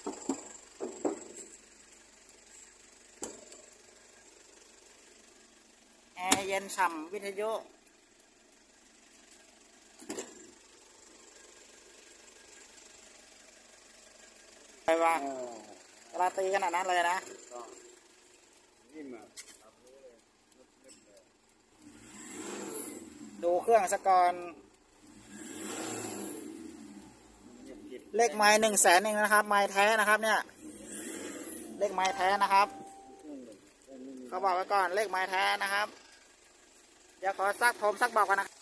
แอร์เย็นฉ่ำวิทยุไปว่างกราตีขนาดนั้นเลยนะะดูเครื่องสกอร์ เลขไม้หนึ่งแสนเองนะครับ ไม้แท้นะครับ เนี่ย เลขไม้แท้นะครับ เขาบอกไว้ก่อนเลขไม้แท้นะครับ เดี๋ยวขอซักผมซักบอกกันนะครับ